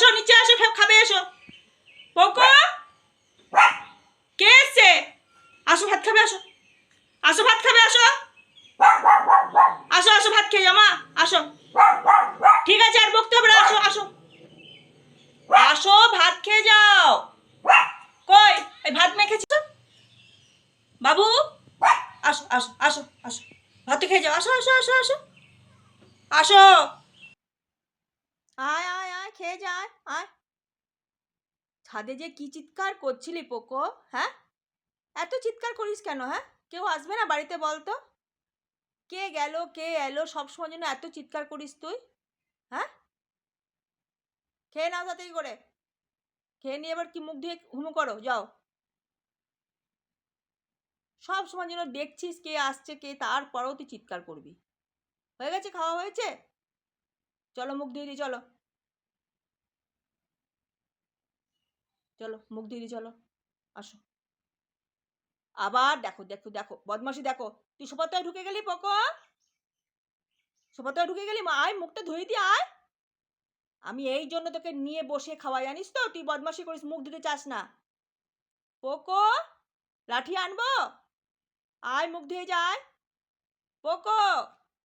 আসো, নিচে আসো খাবে, এসো। পোকো কে এসছে? আসো, ভাত খাবে, আসো। আসো, ভাত খাবে, আসো। আসো আসো, ভাত খেয়ে যাও, মা, আসো। ঠিক আছে, আর বকতে হবে আসো আসো। আসো, ভাত খেয়ে যাও। কই? এই ভাত মেখেছি বাবু? আসো আসো আসো আসো। ভাত খেয়ে যাও। আসো আসো আসো আসো। আসো। আয় আয় খেয়ে যা আয়। আয় ছাদে যে কি চিৎকার করছিলি পোকো হ্যাঁ? এত চিৎকার করিস কেন হ্যাঁ? কেউ আসবে না বাড়িতে বলতো? কে গেল, কে এলো, সবসময় যেন এত চিৎকার করিস তুই হ্যাঁ? খেয়ে নাও তাড়াতাড়ি করে। খেয়ে নিয়ে এবার কি মুখ ধুয়ে হুমু করো, যাও। সব সময় যেন দেখছিস কে আসছে, কে তারপরেও তুই চিৎকার করবি। হয়ে গেছে, খাওয়া হয়েছে? চলো মুখ ধুয়ে দিই, চলো। চলো, মুখ দিই চলো, আসো। আবার দেখো দেখো দেখো বদমাসি দেখো, তুই সোপাতয় ঢুকে গেলি পকো সোপাতয় ঢুকে গেলি? আয়, মুখটা ধুয়ে দি, আয়। আমি এই জন্য তোকে নিয়ে বসে খাওয়াই, জানিস তো? তুই বদমাসি করিস, মুখ ধুতে চাস না। পোকো লাঠি আনব? আয়, মুখ ধুয়ে যায় পোকো